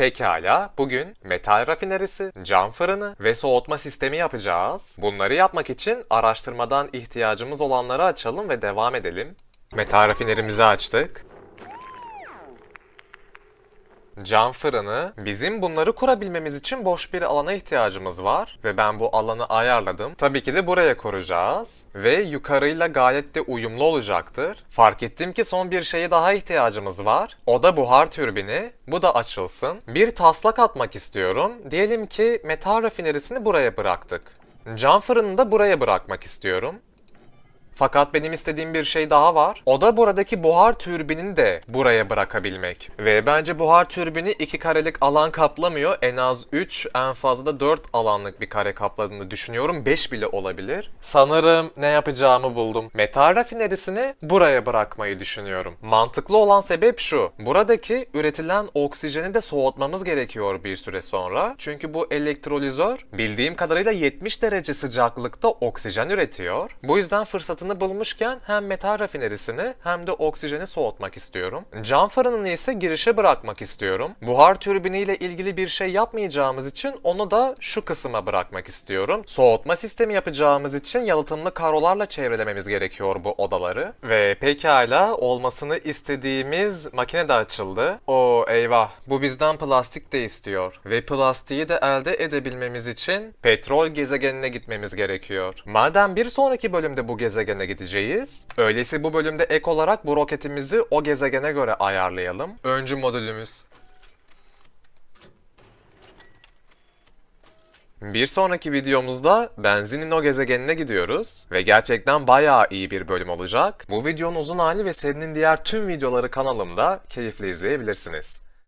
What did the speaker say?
Pekala, bugün metal rafinerisi, cam fırını ve soğutma sistemi yapacağız. Bunları yapmak için araştırmadan ihtiyacımız olanları açalım ve devam edelim. Metal rafinerimizi açtık. Cam fırını, bizim bunları kurabilmemiz için boş bir alana ihtiyacımız var ve ben bu alanı ayarladım. Tabii ki de buraya kuracağız ve yukarıyla gayet de uyumlu olacaktır. Fark ettim ki son bir şeye daha ihtiyacımız var. O da buhar türbini. Bu da açılsın. Bir taslak atmak istiyorum. Diyelim ki metal rafinerisini buraya bıraktık. Cam fırını da buraya bırakmak istiyorum. Fakat benim istediğim bir şey daha var. O da buradaki buhar türbinini de buraya bırakabilmek. Ve bence buhar türbini iki karelik alan kaplamıyor. En az 3, en fazla da 4 alanlık bir kare kapladığını düşünüyorum. 5 bile olabilir. Sanırım ne yapacağımı buldum. Metal rafinerisini buraya bırakmayı düşünüyorum. Mantıklı olan sebep şu. Buradaki üretilen oksijeni de soğutmamız gerekiyor bir süre sonra. Çünkü bu elektrolizör bildiğim kadarıyla 70 derece sıcaklıkta oksijen üretiyor. Bu yüzden fırsatını bulmuşken hem metal rafinerisini hem de oksijeni soğutmak istiyorum. Cam fırınını ise girişe bırakmak istiyorum. Buhar türbiniyle ilgili bir şey yapmayacağımız için onu da şu kısma bırakmak istiyorum. Soğutma sistemi yapacağımız için yalıtımlı karolarla çevrelememiz gerekiyor bu odaları. Ve pekala olmasını istediğimiz makine de açıldı. O eyvah bu bizden plastik de istiyor. Ve plastiği de elde edebilmemiz için petrol gezegenine gitmemiz gerekiyor. Madem bir sonraki bölümde bu gezegene gideceğiz, öyleyse bu bölümde ek olarak bu roketimizi o gezegene göre ayarlayalım. Öncü modülümüz. Bir sonraki videomuzda benzinin o gezegenine gidiyoruz ve gerçekten bayağı iyi bir bölüm olacak. Bu videonun uzun hali ve serinin diğer tüm videoları kanalımda keyifle izleyebilirsiniz.